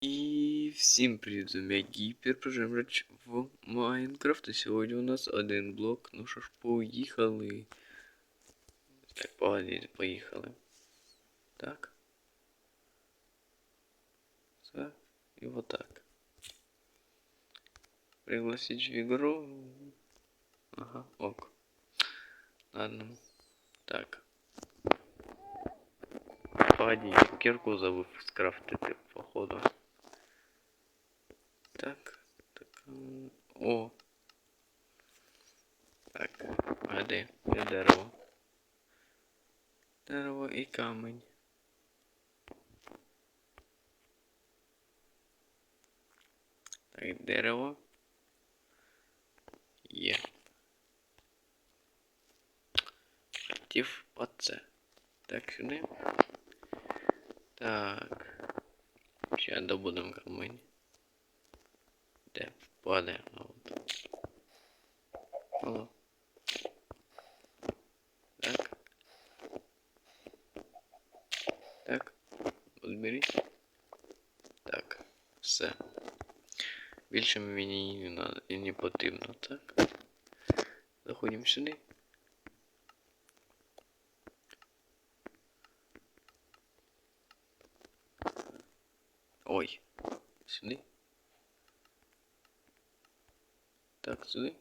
І всім привіт, з вами я Гіпер, продовжуємо в Майнкрафт. І сьогодні у нас один блок. Ну що ж, поїхали. Так, погоди, поїхали. Так. Так. І вот так. Пригласить в игру. Ага, ок. Ладно. Так. Погоди, кирку забыл скрафтити, походу. Так, так. м, О. Так, а де? Де дерево? Дерево і камінь. Так, дерево. Є. Хотів оце. Так, сюди. Так. Ще добудемо камінь. Де? Падає. А от. Алло. Так. Так. Відберіть. Так. Все. Більше мені не надо і не потрібно, так? Заходимо сюди. Ой. Сюди. сюди.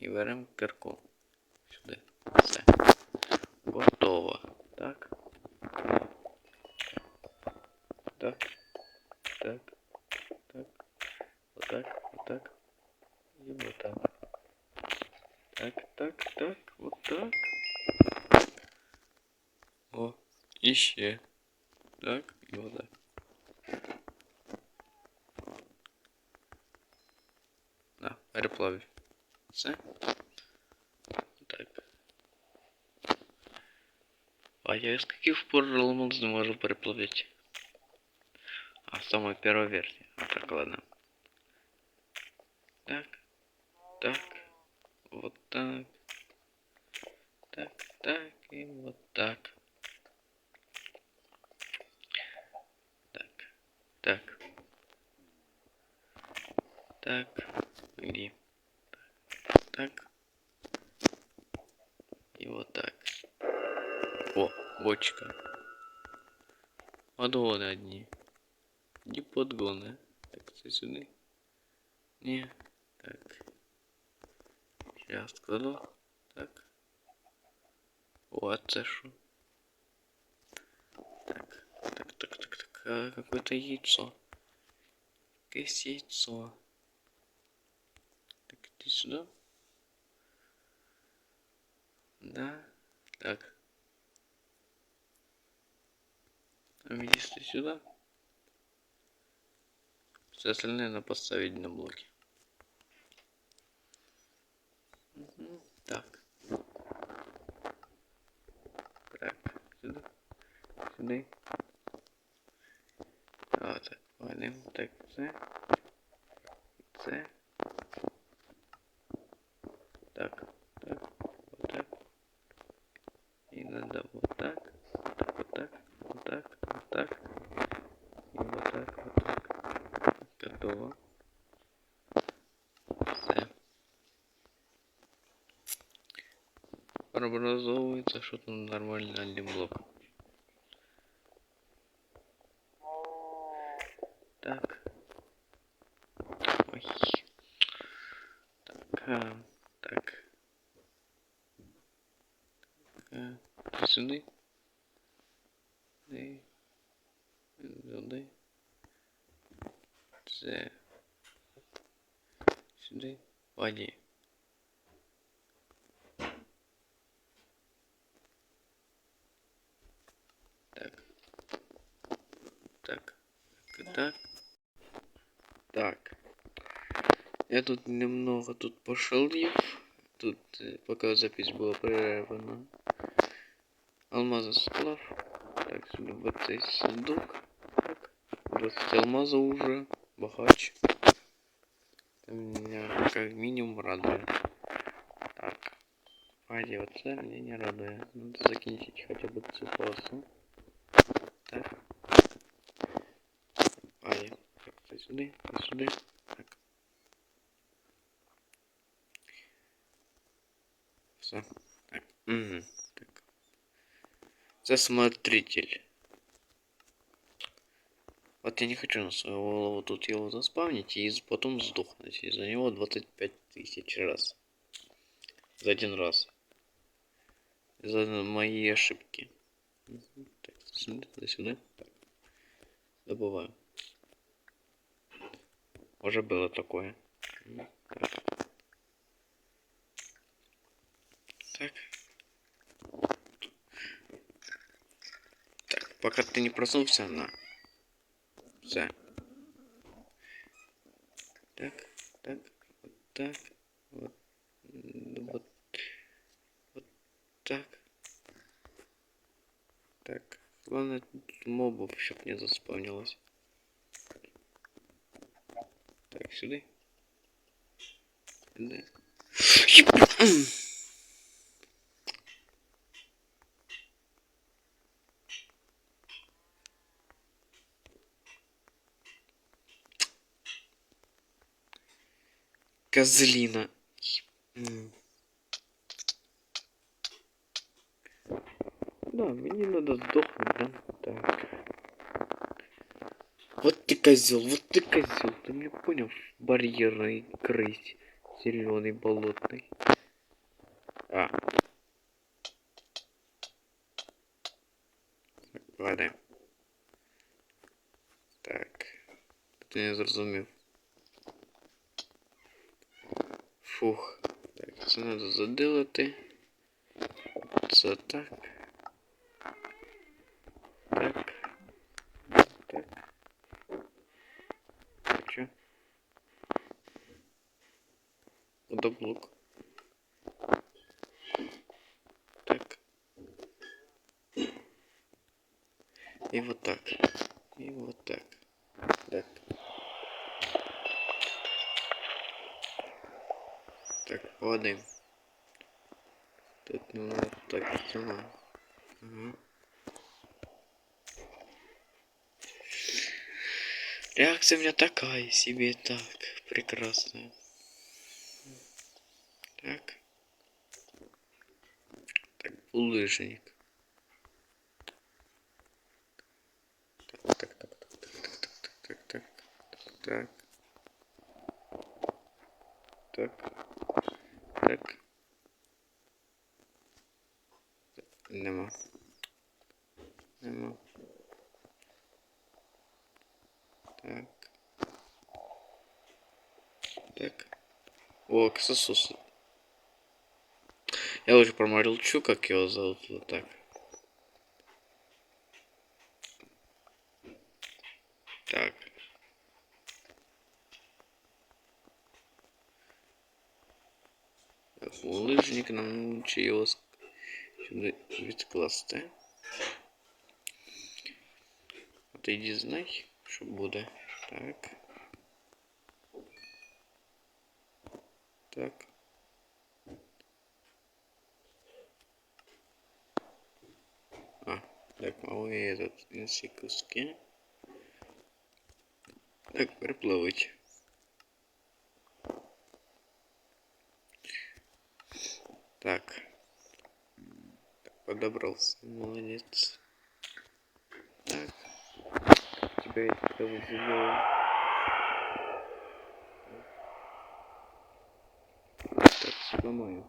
І беремо кирку. Сюди. Все. Готово. Так. Так. Так. Так. Отак. Отак. І отак. Так, так, так. Отак. О. І ще. Так. І отак. На, переплавив. Все. Так. А я из каких пор алмаз не могу переплавить? А, самая первая версия. А так, ладно. Так. Так. Вот так. Так, так и вот так. Так. Так. Так. Где? Так. И вот так. О, бочка. Подгоны одни. Не подгоны. Так, це сюди. Не. Так. Сейчас кладу. Так. О, а? Так. Так, так, так, так. А, какое-то яйцо. Якесь яйцо. Так, иди сюда. Да. Так. А министр сюда. Все остальное надо поставить на блоки. Так. Так, сюда. Сюда. А, так, ладно. Так, це. Це. Так, так, вот так. И надо вот так, вот так, вот так, вот так, вот так. И вот так, вот так. Готово. Все. Образовывается что-то нормально один блок. Так. Ой. Так, а, так. Е, Сюди. Сюди. Сюди. Це. Сюди. Воді. Так. Так. Так. Так. Так. Я тут немного тут пошалив. Тут э, пока запись была прервана. Алмаза сплав. Так, сюда вот цей сундук. Так. 20 алмаза уже. Бахач. Это меня как минимум радует. Так. Вот это меня не радует. Надо закинуть хотя бы цифросу. Так. сюди, ти сюди. Так. Все. Угу. Так. Це. Вот я не хочу на свою голову тут его заспавнить и потом сдохнуть. И за него 25 тысяч раз. За один раз. За мои ошибки. Мгм. Так, сюда, сюда. Так. Добываю. Уже было такое. Так. Так, пока ты не проснулся, на. Все. Так, так, вот так, вот, м, вот, вот так. Так, главное мобов, чтоб не заспавнилось. Так, сюда. Сюда. Козлина. Да, мне надо сдохнуть, да? Так. Вот ты козел, вот ты козел. Ты мне понял? Барьерный крыть. Зеленый болотный. А. Ладно. Так. Ти не зрозумів. Фух. Так, це треба задилити. Це так. Так. Так. Що? Водоблок. Так. И вот так. И вот так. Так. Так, падаем. Тут ну так сделаем. Ага. Реакция у меня такая себе, так, прекрасная. Так. Так, булыжник. Так, так, так, так, так, так, так, так, так, так, так. olarak Nemo Nemo Так. Так. О, Ксасус. Я лучше проморил чу, как его зовут. Вот так. лижник намче його вид відкласти. А иди дізнай, что буде. Так. Так. А, так, мало я этот инсекуски. Так, приплавать. Так. Подобрался. Молодец. Так. Я тебя выделил. Так, сломаю.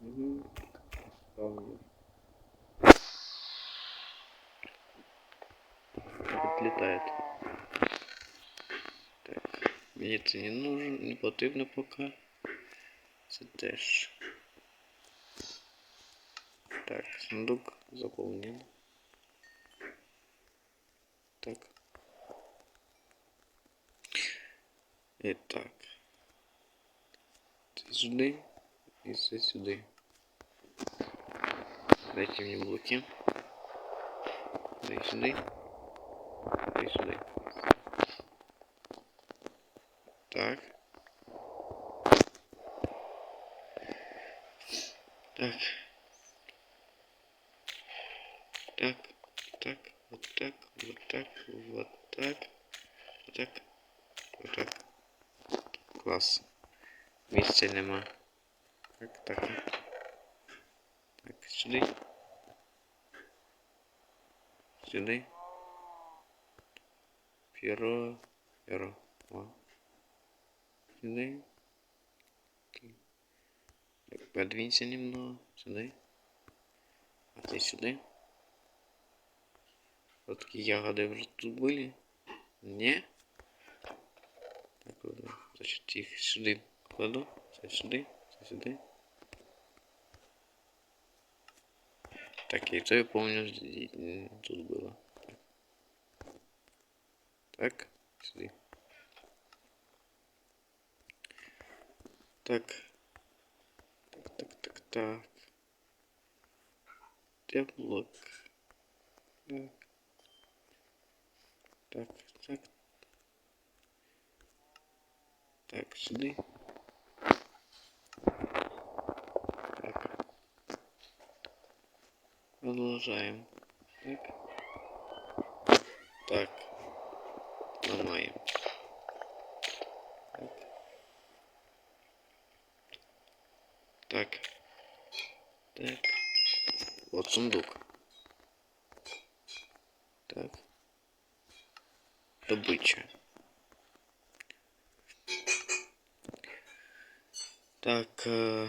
Угу. Ставлю. Отлетает. Так, мені це не нужно, не потрібно поки Це теж. Так, сундук заповнен. Так. І так. Це сюди і це сюди. Дайте мені блоки. Дай сюди. Дай сюди. Так. Так. Так, так, вот так, вот так, вот так. Отак. Отак. Клас. Місця нема. Так, так. Так, сюди. Сюди. Перо. Перо. О. Сюди. Подвинься немного. Сюди. А ты сюди. Вот такие ягоды уже тут были. Не? Так, вот, значит, их сюда кладу. Це сюди. Так, і це я помню, тут було. Так, сюди. Так. Так, так, так, так. Так. Так, так. Так. Продолжаем. Так. Так. Ломаем. Так. Э...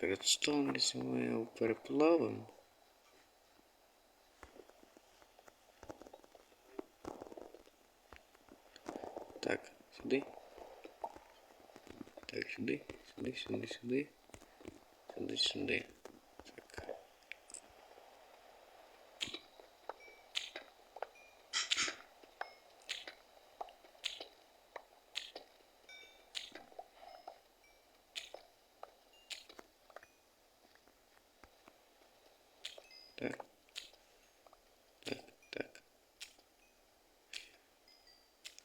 редстоун, якщо ми його переплавимо. Так, сюди. Так, сюди, сюди, сюди, сюди. Сюди, сюди. Так. Так. Так, так.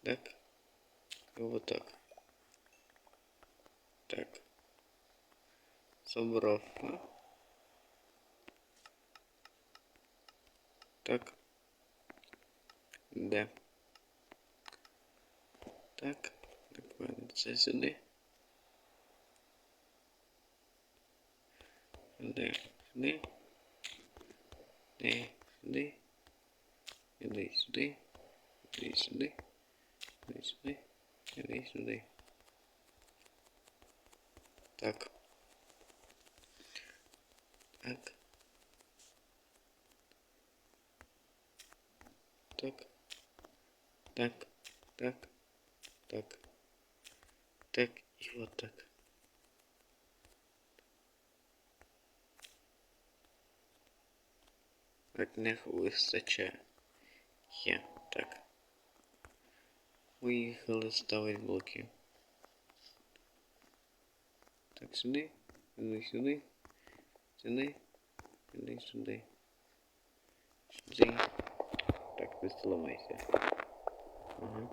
Так. И вот так. Так. Собрав. Так. Де? Так. Докладно це сюди. Сюди. Сюди. Сюди. Сюди. Сюди, сюди. Сюди, сюди. Сюди, сюди. Сюди, сюди. Так. Так. Так. Так. Так. Так. Так. И вот так. Одних вистачає. Є. Так. Виїхали ставити блоки. Так, сюди, сюди, сюди, сюди, сюди, сюди. Сюди. Так, ти сломайся. Ага.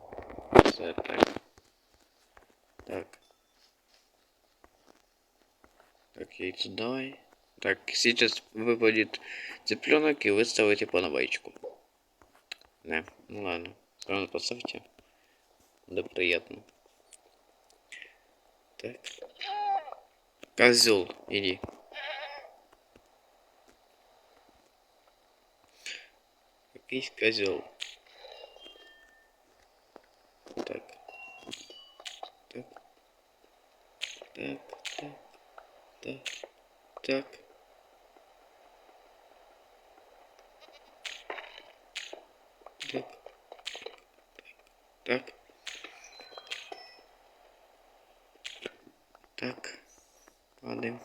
Все так. Так. Так, яйцо давай. Так, сейчас выпадет цыпленок и вы ставите по навайчику. Не, ну ладно. Равно поставьте. Да приятно. Так. Козел, иди. Какийсь козел. Так. Так, так, так, так. Так. Так. Так. Падаем.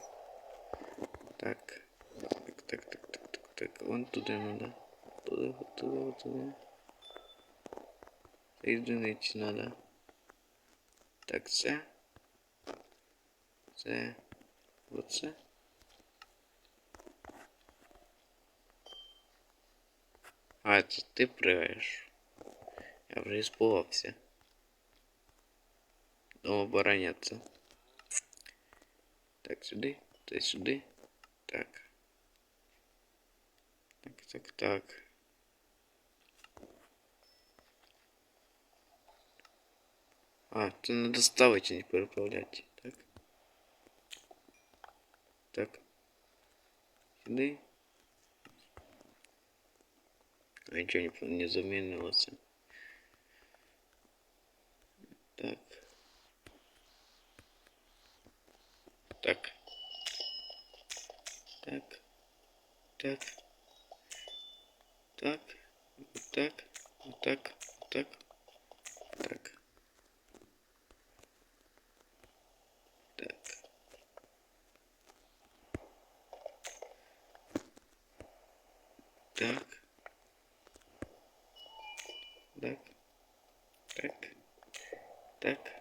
Так. Так, так, так, так, так, так. Вон туда надо. Вот туда, вот туда. Соединить надо. Так, це. Це. Оце. А, це ти пригаєш. Я вже іспугався. Думав обороняться. Так, то есть сюди. Так. Так, так, так. А, то надо ставить доставити, не переправляти, так? Так. Сюди. А ничего не, не заменилось Так. Так. Так. Так. Вот так. Вот так. Вот так. Так. Так. Так. Так. Так. Так.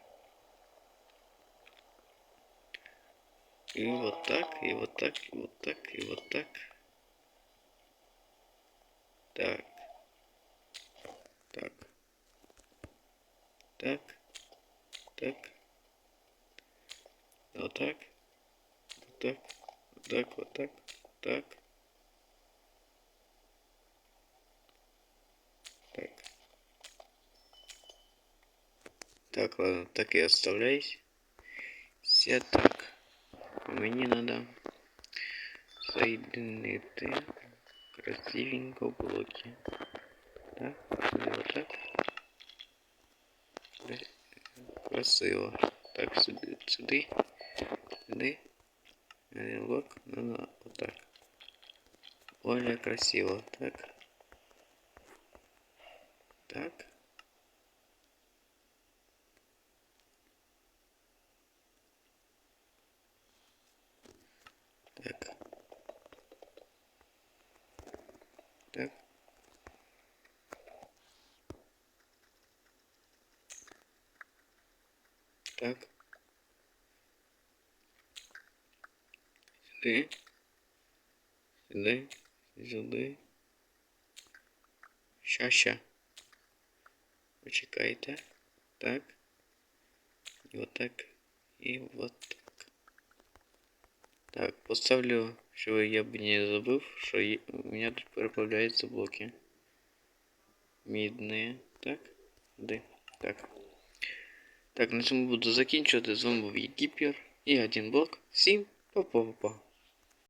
И вот так, и вот так, и вот так, так. Так. Так. Так. Вот так. Вот так. Вот так, вот так. Так. Так. Так, ладно, так и оставляйся. Все так. Мені надо соединити красивенько блоки. Так. Крас- Красиво. Так, сюди, сюди, сюди. Один блок, надо отак. Более красиво. Так. Так. Так. Так Сюди. Сюди. Сюди. Ща, ща. Почекайте. Так. І отак. І вот так. Так, поставлю, щоб я б не забыл, что є- у меня тут переплавляются блоки. Мідні. Так. Де? Так. Так, на цьому буду закінчувати. З вами був Єгіпер і один блок. Всім па-па-па-па.